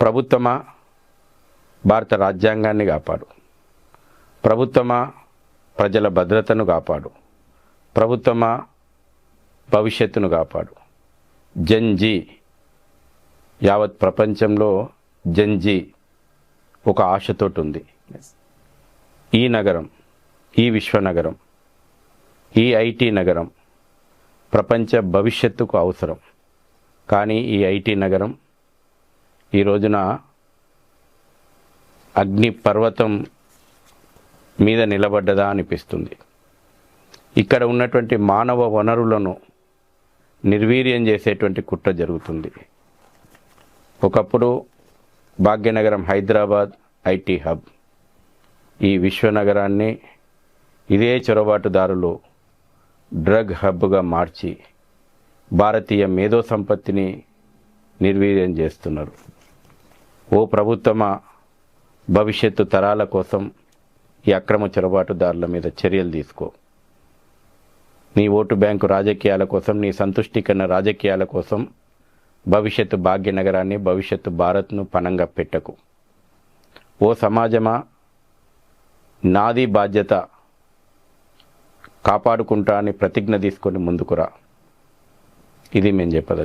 ప్రభుత్వమా భారత రాజ్యాంగాన్ని కాపాడు. ప్రభుత్వమా ప్రజల భద్రతను కాపాడు. ప్రభుత్వమా భవిష్యత్తును కాపాడు. జంజీ యావత్ ప్రపంచంలో జంజీ ఒక ఆశతోటి ఉంది ఈ నగరం ఈ విశ్వనగరం ఈ ఐటీ నగరం ప్రపంచ భవిష్యత్తుకు అవసరం. కానీ ఈ ఐటీ నగరం ఈ రోజున అగ్ని పర్వతం మీద నిలబడ్డదా అనిపిస్తుంది. ఇక్కడ ఉన్నటువంటి మానవ వనరులను నిర్వీర్యం చేసేటువంటి కుట్ర జరుగుతుంది. ఒకప్పుడు భాగ్యనగరం హైదరాబాద్ ఐటీ హబ్. ఈ విశ్వనగరాన్ని ఇదే చొరబాటుదారులు డ్రగ్ హబ్గా మార్చి భారతీయ మేధో సంపత్తిని నిర్వీర్యం చేస్తున్నారు. ఓ ప్రభుత్వమ భవిష్యత్తు తరాల కోసం ఈ అక్రమ చొరబాటుదారుల మీద చర్యలు తీసుకో. నీ ఓటు బ్యాంకు రాజకీయాల కోసం నీ సంతుష్టీకరణ రాజకీయాల కోసం భవిష్యత్తు భాగ్యనగరాన్ని భవిష్యత్తు భారత్ను పనంగా పెట్టకు. ఓ సమాజమా నాది బాధ్యత కాపాడుకుంటా అని ప్రతిజ్ఞ తీసుకొని ముందుకురా ఇది మేము చెప్పదలుచుకున్నాం